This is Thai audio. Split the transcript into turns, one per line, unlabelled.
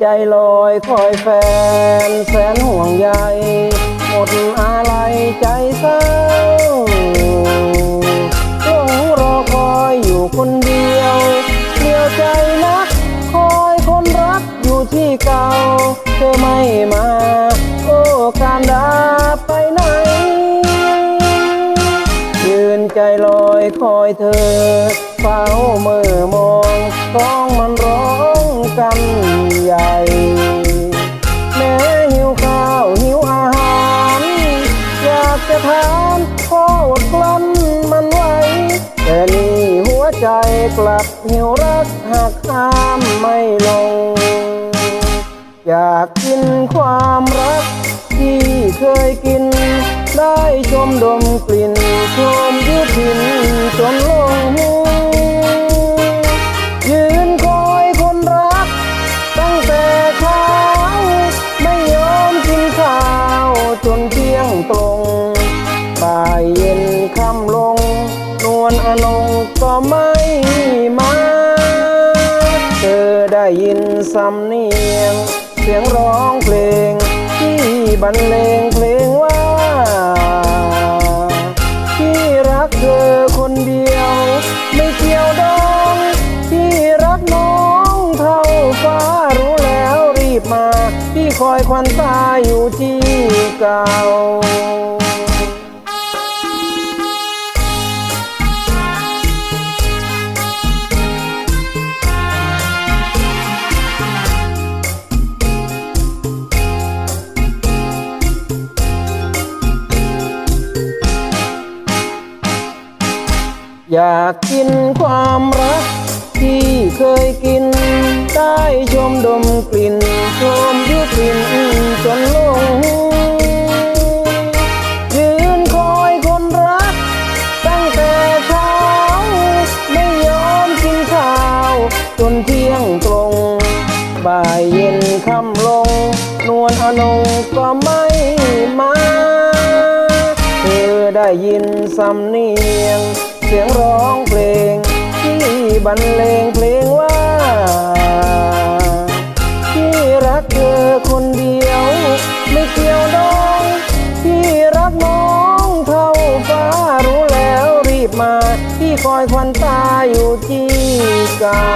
ใจลอยคอยแฟน แสนห่วงใยหมดอะไรใจเศร้าหลงรอคอยอยู่คนเดียวเดียวใจนัก คอยคนรักอยู่ที่เก่า เธอไม่มา โอ้การดาไปไหน ยืนใจลอยคอยเธอเฝ้าเมื่อมองท้องมันร้องกัน วใจกลับหิวรักหักห้ามไม่ลง อยากกินความรักที่เคยกิน ได้ชมดมกลิ่นชมยุพินจนลงยืนคอยคนรัก ตั้งแต่เช้าไม่ยอมกินข้าวจนเที่ยงตรง ก็ไม่มา เธอได้ยินสำเนียง เสียงร้องเพลง ที่บรรเลงเพลงว่า ที่รักเธอคนเดียว ไม่เกี่ยวดองที่รักน้องเท่าฟ้ารู้แล้วรีบมา ที่คอยควันตาอยู่ที่เก่า อยากกินความรัก ที่เคยกิน ได้ชมดมกลิ่นชมยุกลิ่นจนลง ยืนคอยคนรัก ตั้งแต่เช้า ไม่ยอมกินข้าว จนเที่ยงตรง บ่ายเย็นค่ำลง นวลอนงก็ไม่มา เธอได้ยินสำเนียง เสียงร้องเพลง ที่บรรเลงเพลงว่า ที่รักเธอคนเดียว ไม่เกี่ยวดอง ที่รักน้องเท่าฟ้ารู้แล้วรีบมา ที่คอยควันตาอยู่ที่เก่า